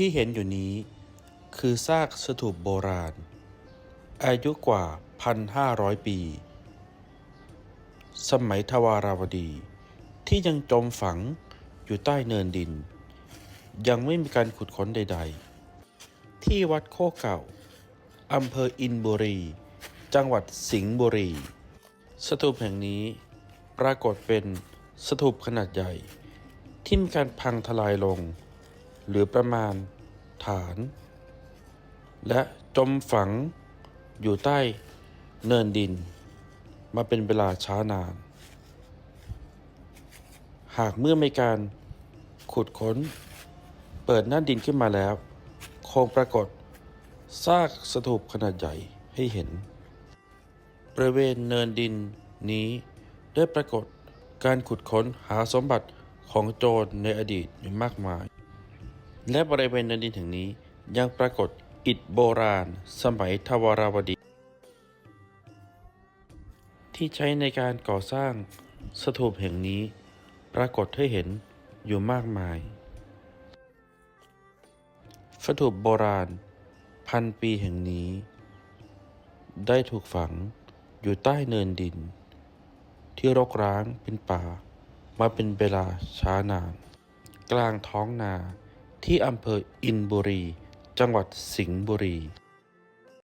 ที่เห็นอยู่นี้คือซากสถูปโบราณ อายุกว่า 1,500 ปี สมัยทวาราวดีที่ยังจมฝังอยู่ใต้เนินดิน ยังไม่มีการขุดค้นใด ๆ ที่วัดโคกเก่าอำเภออินบุรี จังหวัดสิงห์บุรี สถูปแห่งนี้ปรากฏเป็นสถูปขนาดใหญ่ ที่มีการพังทลายลง หรือประมาณฐาน และจมฝังอยู่ใต้เนินดิน มาเป็นเวลาช้านาน หากเมื่อไม่การขุดค้น เปิดหน้าดินขึ้นมาแล้ว คงปรากฏซากสถูปขนาดใหญ่ให้เห็น บริเวณเนินดินนี้ได้ปรากฏการขุดค้นหาสมบัติของโจรในอดีตอยู่มากมาย และบริเวณเนินดินแห่งนี้ยังปรากฏอิฐโบราณ สมัยทวาราวดี ที่ใช้ในการก่อสร้างสถูปแห่งนี้ ปรากฏให้เห็นอยู่มากมาย สถูปโบราณ พันปีแห่งนี้ ได้ถูกฝังอยู่ใต้เนินดิน ที่รกร้างเป็นป่า มาเป็นเวลาช้านาน กลางท้องนา ที่อำเภออินบุรี จังหวัดสิงห์บุรี